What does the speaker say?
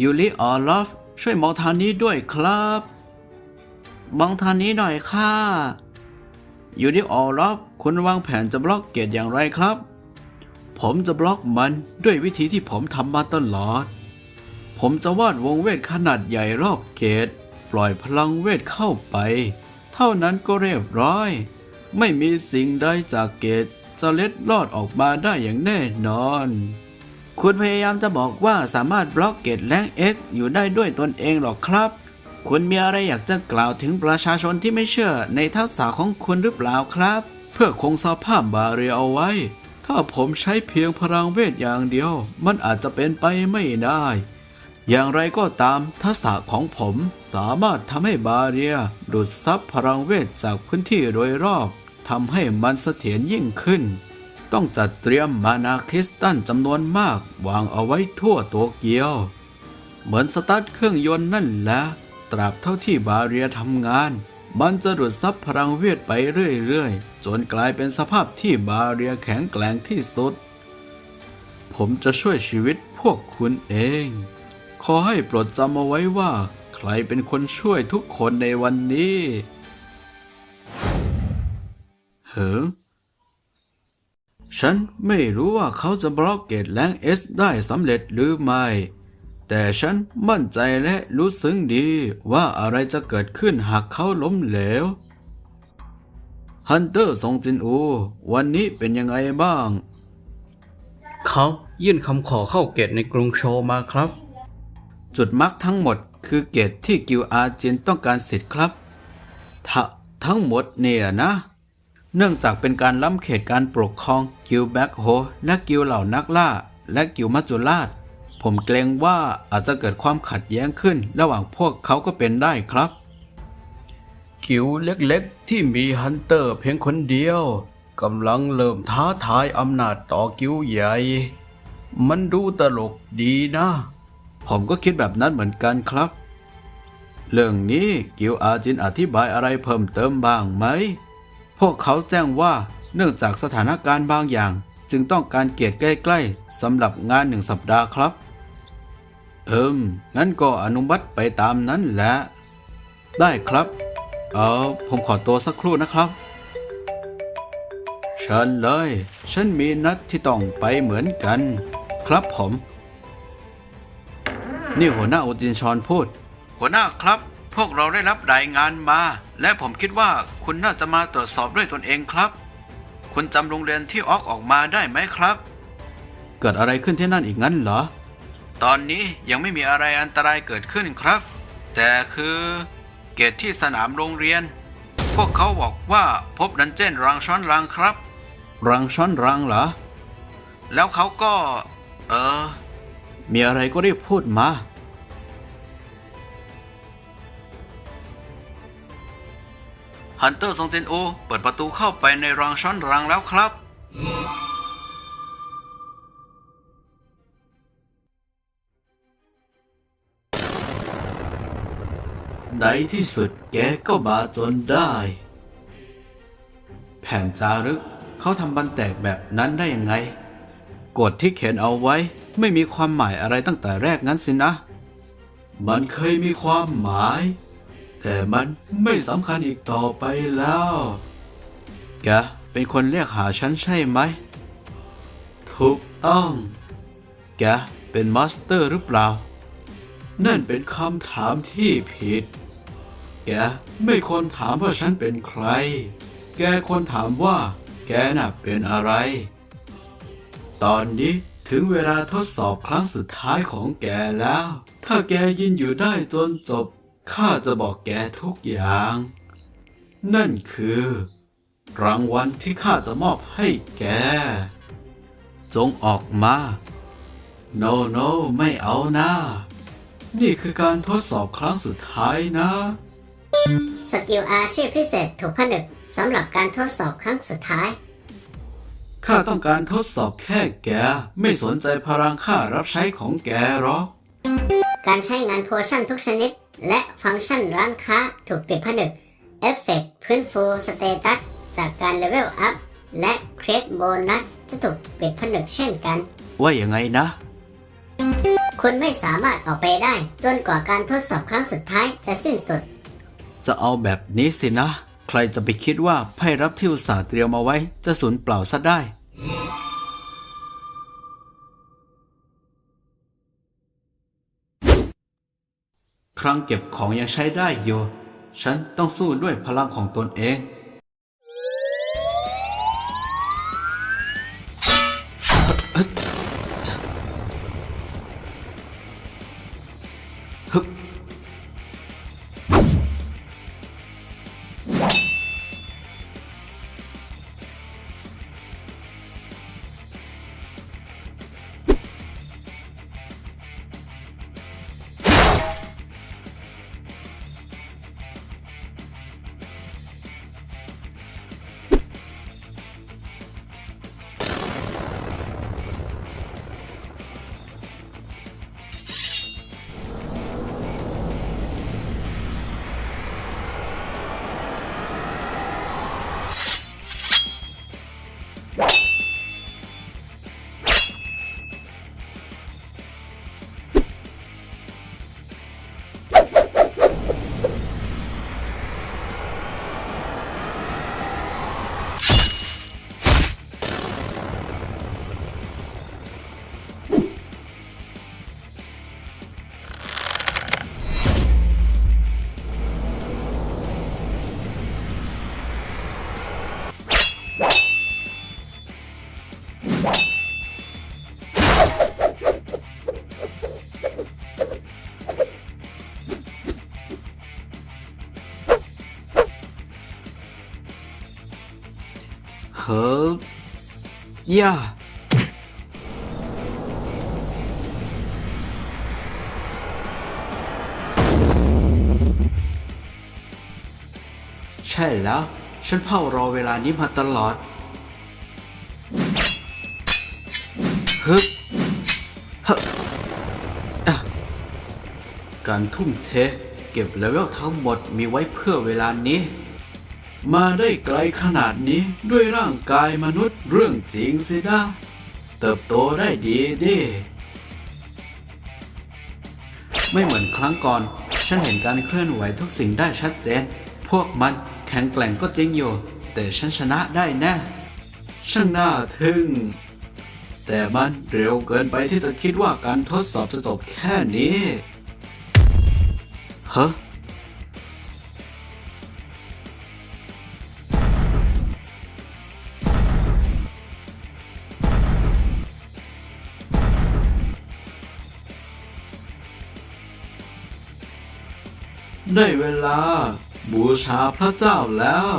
ยูริออลอฟช่วยมองทางนี้ด้วยครับ มองทางนี้หน่อยค่ะยูริออลอฟคุณวางแผนจะบล็อกเกตอย่างไรครับ ผมจะบล็อกมันด้วยวิธีที่ผมทำมาตลอด ผมจะวาดวงเวทขนาดใหญ่รอบเกต ปล่อยพลังเวทเข้าไป เท่านั้นก็เรียบร้อย ไม่มีสิ่งใดจากเกตจะเล็ดลอดออกมาได้อย่างแน่นอน คุณพยายามจะบอกว่าสามารถบล็อกเกตแรงเอสอยู่ได้ด้วยตนเองหรอครับ คุณมีอะไรอยากจะกล่าวถึงประชาชนที่ไม่เชื่อในทักษะของคุณหรือเปล่าครับ เพื่อคงสภาพบาเรียเอาไว้ ถ้าผมใช้เพียงพลังเวทอย่างเดียว มันอาจจะเป็นไปไม่ได้ อย่างไรก็ตามทักษะของผมสามารถทำให้บาเรียดูดซับพลังเวทจากพื้นที่โดยรอบทำให้มันเสถียรยิ่งขึ้น ต้องจัดเตรียมมานาคริสตันจำนวนมากวางเอาไว้ทั่วโตเกียว เหมือนสตาร์ทเครื่องยนต์นั่นแหละตราบเท่าที่บาเรียทำงาน มันจะดูดซับพลังเวทไปเรื่อยๆ จนกลายเป็นสภาพที่บาเรียแข็งแกร่งที่สุด ผมจะช่วยชีวิตพวกคุณเอง ขอให้โปรดจำเอาไว้ว่า ใครเป็นคนช่วยทุกคนในวันนี้เฮ้อ ฉันไม่รู้ว่าเขาจะบล็อกเกตแรงเอสได้สำเร็จหรือไม่ แต่ฉันมั่นใจและรู้ซึ้งดีว่าอะไรจะเกิดขึ้นหากเขาล้มเหลว ฮันเตอร์ซงจินอู วันนี้เป็นยังไงบ้าง เขายื่นคำขอเข้าเกตในกรุงโชว์มาครับ จุดมักทั้งหมดคือเกตที่กิวอาจินต้องการสิทธิ์ครับทะทั้งหมดเนี่ยนะ เนื่องจากเป็นการล้ำเขตการปกครองกิวแบ็กโฮและกิวเหล่านักล่า และกิวมัจจุราช ผมเกรงว่าอาจจะเกิดความขัดแย้งขึ้น ระหว่างพวกเขาก็เป็นได้ครับ กิวเล็กๆ ที่มีฮันเตอร์เพียงคนเดียวกำลังเริ่มท้าทายอำนาจต่อกิวใหญ่ มันดูตลกดีนะ ผมก็คิดแบบนั้นเหมือนกันครับ เรื่องนี้กิวอาจินอธิบายอะไรเพิ่มเติมบ้างไหม พวกเขาแจ้งว่าเนื่องจากสถานการณ์บางอย่าง จึงต้องการเกียรติใกล้ๆสำหรับงานหนึ่งสัปดาห์ครับ เอิมงั้นก็อนุมัติไปตามนั้นแหละ ได้ครับ เออผมขอตัวสักครู่นะครับเชิญเลย ฉันมีนัดที่ต้องไปเหมือนกัน ครับผม นี่หัวหน้าโอจินชอนพูด หัวหน้าครับ พวกเราได้รับรายงานมา และผมคิดว่าคุณน่าจะมาตรวจสอบด้วยตนเองครับ คุณจำโรงเรียนที่ออกออกมาได้ไหมครับ เกิดอะไรขึ้นที่นั่นอีกงั้นเหรอ ตอนนี้ยังไม่มีอะไรอันตรายเกิดขึ้นครับ แต่คือเกตที่สนามโรงเรียน พวกเขาบอกว่าพบดันเจี้ยนรังช้อนรังครับ รังช้อนรังเหรอ แล้วเขาก็ เออ มีอะไรก็รีบพูดมา ฮันเตอร์ซงเจนโอเปิดประตูเข้าไปในรังช้อนรังแล้วครับ ในที่สุดแกก็มาจนได้ แผ่นจารึกเขาทำบันแตกแบบนั้นได้ยังไง กฎที่เขียนเอาไว้ไม่มีความหมายอะไรตั้งแต่แรกงั้นสินะ มันเคยมีความหมาย แต่มันไม่สำคัญอีกต่อไปแล้วแกเป็นคนเรียกหาฉันใช่ไหม ถูกต้อง แกเป็นมาสเตอร์หรือเปล่า นั่นเป็นคำถามที่ผิด แกไม่ควรถามว่าฉันเป็นใคร แกควรถามว่า แกน่ะเป็นอะไร ตอนนี้ถึงเวลาทดสอบครั้งสุดท้ายของแกแล้ว ถ้าแกยินอยู่ได้จนจบ ข้าจะบอกแกทุกอย่าง นั่นคือ รางวัลที่ข้าจะมอบให้แก จงออกมา โนโนไม่เอานะ นี่คือการทดสอบครั้งสุดท้ายนะ สกิลอาชีพพิเศษถูกผนึกสำหรับการทดสอบครั้งสุดท้าย ข้าต้องการทดสอบแค่แก ไม่สนใจพลังข้ารับใช้ของแกหรอก การใช้งานโพชั่นทุกชนิด และฟังก์ชันร้านค้าถูกปิดผนึกเอฟเฟกต์พื้นฟูสเตตัสจากการเลเวลอัพและเครดโบนัสจะถูกปิดผนึกเช่นกัน ว่าอย่างไงนะ คุณไม่สามารถออกไปได้ จนกว่าการทดสอบครั้งสุดท้ายจะสิ้นสุด จะเอาแบบนี้สินะ ใครจะไปคิดว่าไพ่รับที่อุตส่าห์เตรียมมาไว้จะสูญเปล่าซะได้ ครั้งเก็บของยังใช้ได้อยู่ ฉันต้องสู้ด้วยพลังของตนเอง เฮ้ย่าใช่แล้ว ฉันเฝ้ารอเวลานี้มาตลอดฮึบฮึบอะการทุ่มเท เก็บเลเวลทั้งหมดมีไว้เพื่อเวลานี้ มาได้ไกลขนาดนี้ด้วยร่างกายมนุษย์เรื่องจริงสินะเติบโตได้ดีดิไม่เหมือนครั้งก่อน ฉันเห็นการเคลื่อนไหวทุกสิ่งได้ชัดเจน พวกมันแข็งแกร่งก็จริงอยู่ แต่ฉันชนะได้แน่ช่างน่าทึ่ง แต่มันเร็วเกินไปที่จะคิดว่าการทดสอบจะจบแค่นี้ ฮะ ได้เวลา บูชาพระเจ้าแล้ว